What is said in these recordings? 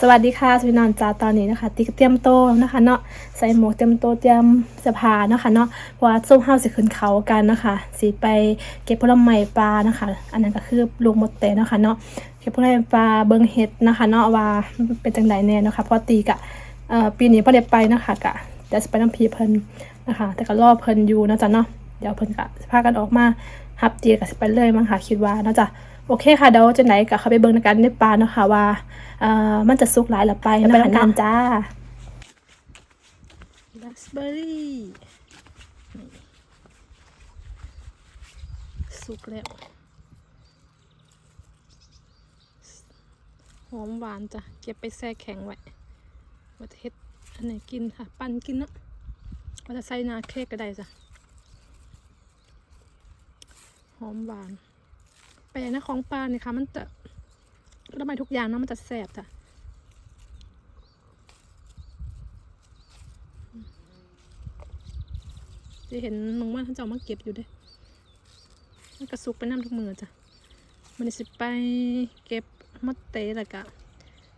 สวัสดีค่ะสวีนอนจ้าตอนนี้นะคะติ๊กเตรียมโตนะคะเนาะใส่หมวกเตรียมโตเตรียมเสื้อผ้าเนาะค่ะเนาะเพราะว่าส้มเฮาสิขึ้นเขากันนะคะสิไปเก็บผลไม้ปลานะคะ อันนั้นก็คือลูกมดเตะนะคะเนาะเก็บผลไม้ปลาเบิงเห็ดนะคะเนาะว่าเป็นจังไดแน่นะคะเพราะตีกะเอ่อปีนี้บ่ได้ไปนะคะกะเดี๋ยวสิไปน้ำพีเพิ่นนะคะ แต่ก็รอเพิ่นอยู่นะจ้ะเนาะ เดี๋ยวเพิ่นก็สิพากันออกมาฮับตีก็สิไปเลยมั้งค่ะคิดว่าเนาะจ้ะโอเคค่ะเดี๋ยวจะไหนก็เข้าไปเบิ่งในกันในปลาเนาะค่ะว่าเอ่อมันจะสุกหลายหรือไปนะไปคะนำกันจ้าราสเบอร์รี่สุกแล้วหอมหวานจ้ะเก็บไปแช่แข็งไว้วัตเฮ็ดอันไหนกินค่ะ ปั่นกินเนาะว่าจะใส่นาเค้กก็ได้จ้ะ หอมหวานไปนะของปลาเนี่ยค่ะ มันจะทำไมทุกอย่างเนาะมันจะแสบจ้ะจะเห็นน้องว่าท่านเจ้ามาเก็บอยู่ด้มันกระสุกไปน้ำทุกมือจ้ะมันสิไปเก็บมดเตะล้วกะ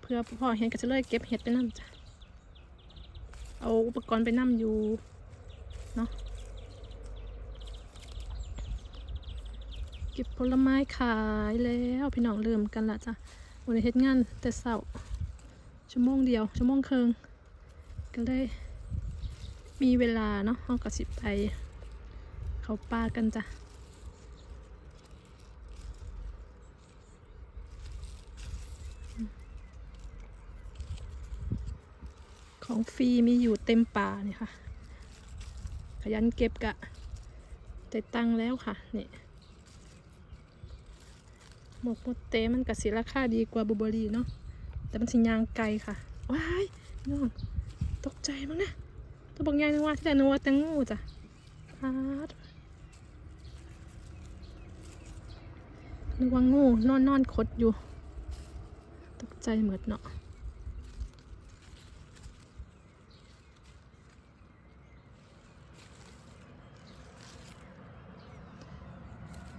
เพื่อพ่อเห็นก็จะเลยเก็บเห็ดไปน้ำจ้ะเอาอุปกรณ์ไปน้ำอยู่เนาะ ก็บผลไม้ขายแล้วพี่น้องเริ่มกันละจ้ะวันนี้เฮ็ดงานแต่เสาร์ชั่วโมงเดียวชั่วโมงครึ่งก็เลยมีเวลาเนาะเราก็สิไป เขาป่ากันจ้ะของฟรีมีอยู่เต็มป่านี่ค่ะ ขยันเก็บกะได้ตังแล้วค่ะนี่ หมกมดเต้มันกับสีราคาดีกว่าบลูเบอรี่เนาะแต่มันสิยางไกลค่ะ ว้ายน้องตกใจมั้งนะตัวบอกยายนึกว่าที่แต่นึกว่าแตงโมจ้ะพาดนึกว่างูนอนนอนคดอยู่ ตกใจเหมือดเนาะ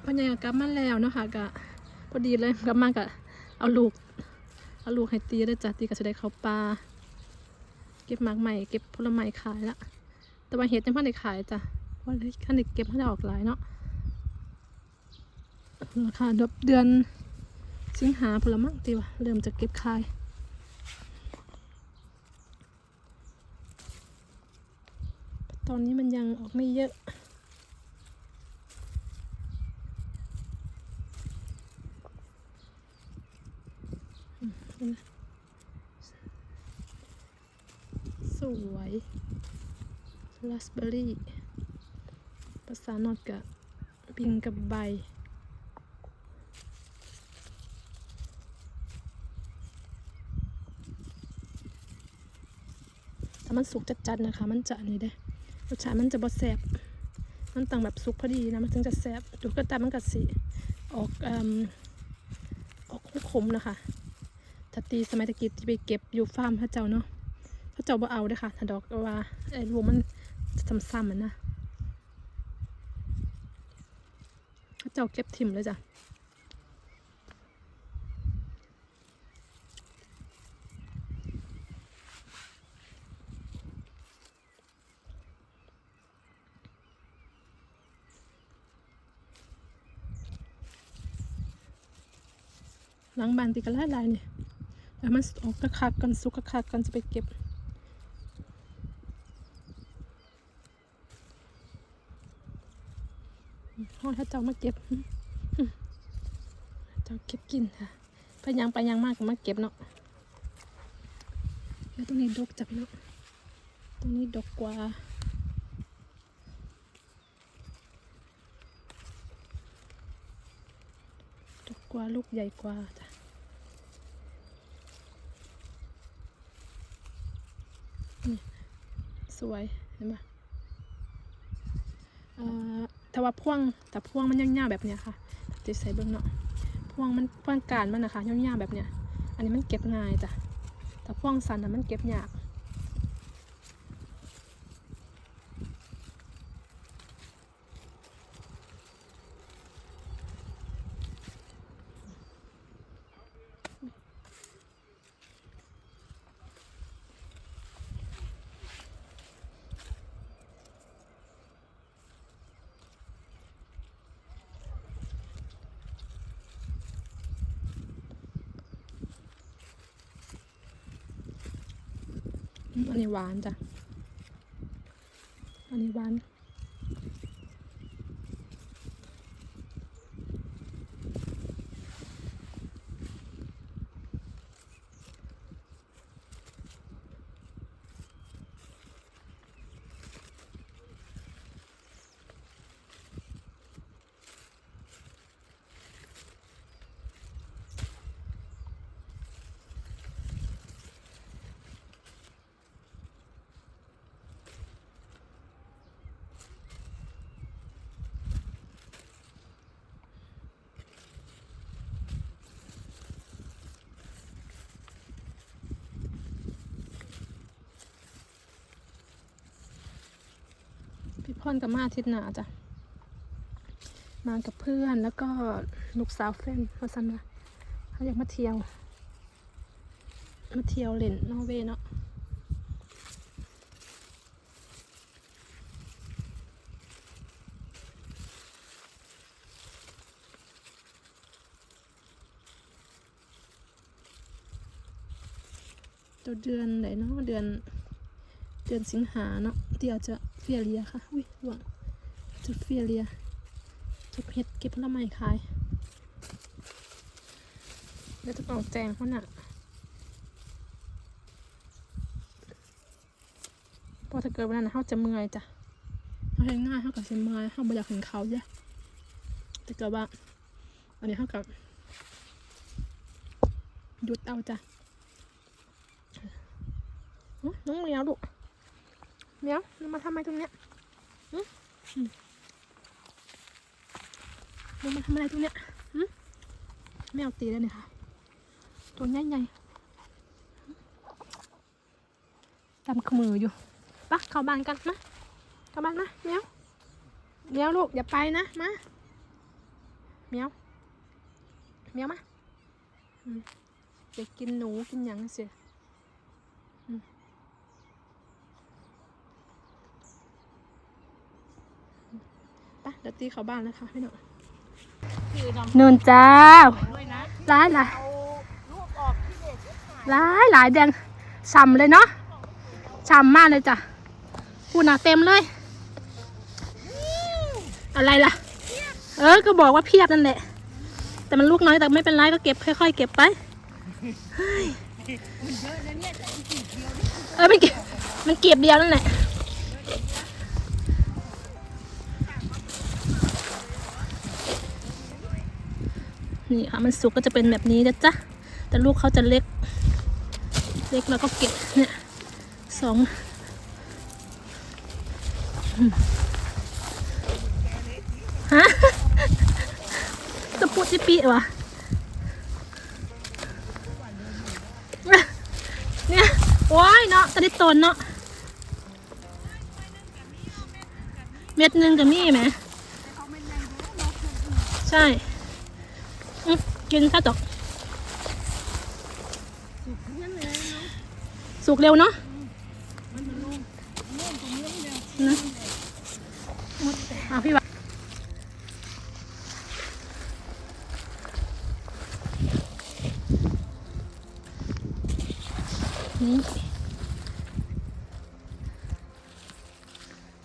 พญ่ก็กลับมาแล้วเนาะค่ะกะ พอดีเลยกลับมากะเอาลูก เอาลูกให้ตีได้จ้ะตีก็จะได้เขาปลาเก็บหมากใหม่เก็บผลไม้ขายละแต่ว่าเห็ดยังพันได้ขายจ้ะเพราะขั้นได้เก็บพันได้ออกหลายเนาะราคาดบเดือนสิงหาผลไม้ตีว่าเริ่มจะเก็บขายตอนนี้มันยังออกไม่เยอะ สวยราสเบอร์รี่ภาษานอดกับปิงกับใบ ถ้ามันสุกจัดๆนะคะ มันจะนนี้ได้รสชาติมันจะบดแสบมันต้องแบบสุกพอดีนะ มันถึงจะแสบดูก็ตามันกัสีออกอออกขมๆนะคะ ตีสมัยตะกี้ที่ไปเก็บอยู่ฟาร์มพระเจ้าเนาะพระเจ้าบ่เอาด้อค่ะถ้าดอกว่าไอ้ลูกมันซ้ำๆมันนะพระเจ้าเก็บทิมเลยจ้ะหลังบานตีกันหลายๆเนี่ย แล้วมันออกกระคักกันสุกกระคักกันจะไปเก็บ ห้องถ้าเจ้ามาเก็บ เจ้าเก็บกินค่ะไปยังไปยังมากก็มาเก็บเนาะแล้วตรงนี้ดกจับเนาะตรงนี้ดกกว่าดกกว่าลูกใหญ่กว่าจ้ะนี่ สวยเห็นไหมเอ่อแต่ว่าพ่วงแต่พ่วงมันยาวๆแบบเนี้ยค่ะจะใส่เบิ้งเนาะพ่วงมันพ่วงการมันนะคะยาวๆแบบเนี้ย อันนี้มันเก็บง่ายจ้ะแต่พ่วงสันนะมันเก็บยาก อันนี้หวานจ้ะ อันนี้หวาน พี่พ่อนกับมาอาทิตย์หนาจ้ะ มากับเพื่อนแล้วก็ลูกสาวแฟนมาสันว่าเขาอยากมาเที่ยว มาเที่ยวเล่นนอร์เวย์เนาะตัวเดือนไหนเนาะเดือน เดือนสิงหาเนาะที่อาจจะเฟียเรียค่ะอุ้ยหวังจะเฟียเรียเก็บเห็ดเก็บผลไม้ขายเดี๋ยวจะออกแจงเขาน่ะเพอถ้าเกิดวันนั้นน่ะเขาจะเมื่อยจ้ะเขาใช้ง่ายเขากับเมื่อยเขาไม่อยากเห็นเขาเยอะแต่เกิดว่าอันนี้เขากับหยุดเอาจ้ะน้องเมียวลูก เมียวมาทำไมตรงเนี้ยอืมเรามาทำอะไรตรงเนี้ยหึแมวตีแล้วเนี่ยค่ะ ตัวใหญ่ๆตำขมืออยู่ปะเข้าบ้านกันมาเข้าบ้านมาเมียวเมียวลูกอย่าไปนะมาเมียวเมียวมาเด็กกินหนูกินหยังเสีย ปะเดี๋ยวตีเขาบ้านแล้วค่ะพี่หนุ่มคือน้นูนจ้าำด้ายหลายเอาลูกออกที่เด็กหลายหลายแดงฉ่ำเลยเนาะฉ่ำมากเลยจ้ะพูดหนาเต็มเลย อะไรล่ะ เออก็บอกว่าเพียบนั่นแหละ แต่มันลูกน้อยแต่ไม่เป็นไรก็เก็บค่อยๆเก็บไปเฮ้ยเออมันเก็บมันเก็บเดียวนั่นแหละ นี่ค่ะมันสุกก็จะเป็นแบบนี้นะจ๊ะแต่ลูกเขาจะเล็ก เล็กแล้วก็เก็บเนี่ยสองฮะจะพูดจิปีวะเนี่ยโอ้ยเนาะตะดิตนเนาะเม็ดหนึ่งกับมี่ไหมใช่ กินข้าวตกสุกเร็วเนาะนะอะพี่ว่า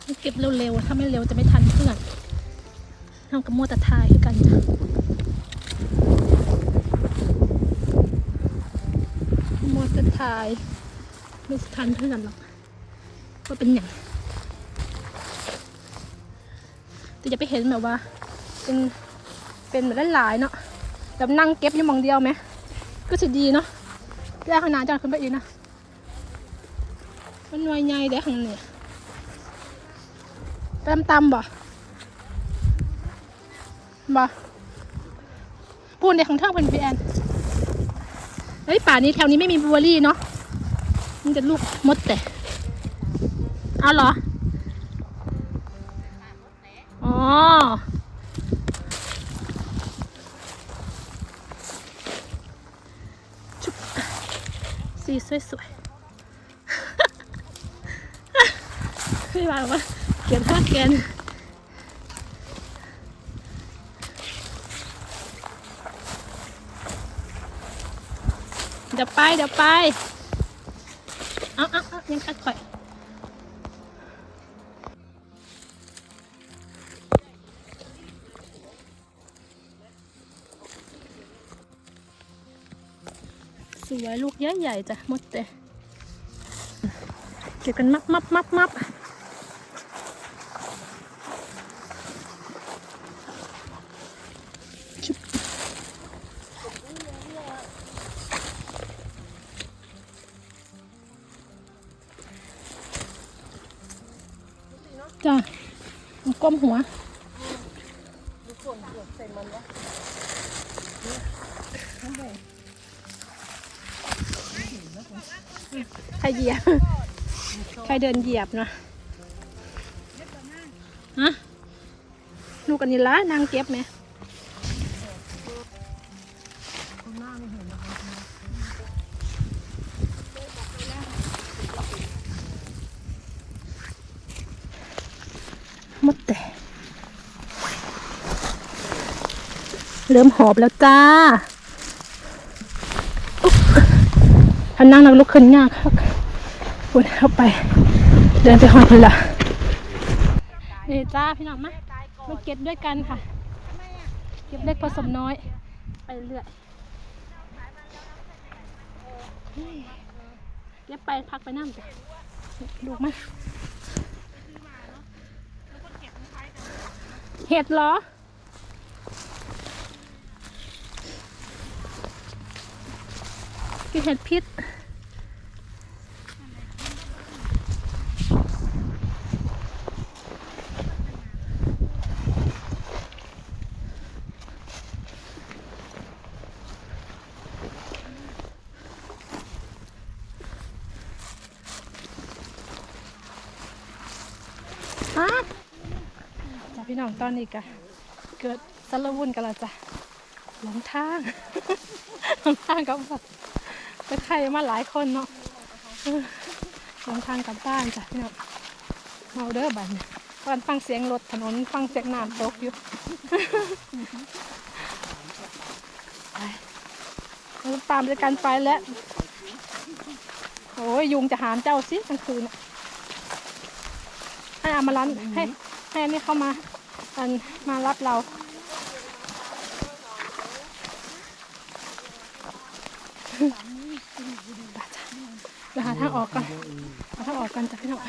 นี่เก็บเร็วๆ ถ้าไม่เร็วจะไม่ทันเพื่อนทำกับมัวแต่ทายกันจ้ะ มอเตอร์ไทยไม่ทันเท่านั้นหรอกก็เป็นอย่างแต่จะไปเห็นแบบว่า เป็นเป็นแบบหลายๆเนาะแบบนั่งเก็บอยู่มองเดียวไหมก็จะดีเนาะแยกข้างหน้าจานขึ้นไปอีกนะมันหน่วยใหญ่เด้ข้างนี้ตำตำบ่บ่พูดในของเท่าเพิ่นพีแอน เฮ้ยป่านี้แถวนี้ไม่มีบลูเบอรี่เนาะมันจะลูกมดแต่เอาเหรอ อ๋อ ชุบสีสวยๆพี่บอกว่าเขียนข้าแกน เดี๋ยวไปเดี๋ยวไปเอาเอาเอายังกัดข่อยสวยลูกใหญ่ๆจ้ะมดเลยเก็บกันมับมับมับมับ ก้มหัวใครเหยียบ ใครเดินเหยียบเนาะฮะลูกันนี่ละนางเก็บไหม เริ่มหอบแล้วจ้าอุ๊บถ้านั่งนักลุกขึ้นยากครับปุ่นเข้าไป เดินไปหอดเลยล่ะนี่จ้าพี่น้องมามาเก็บด้วยกันค่ะ เก็บเล็กผสมน้อย ไปเรื่อยเก็บไปพักไปน้ำจ้ะดูกมาเห็ดเหรอ คือ เห็ดพิษฮะจ้ะพี่น้องตอนนี้กะเกิดสารวุ่นกันและจ้ะหลงทาง หลงทางกับแบบ ไปใครมาหลายคนเนาะเออหลงทางกลับบ้านจ้ะพี่น้องเมาเด้อบันตอนฟังเสียงรถถนนฟังเสียงน้ำตกอยู่ไปเราตามด้วยกันไปแล้ว โอ้ยยุงจะหามเจ้าสิกลางคืนให้อามารันให้ให้อันนี้เข้ามาอันมารับเรา ไปจ้ะเดี๋ยวหา ทางออกก่อนหาทางออกกันจ้ะพี่น้อง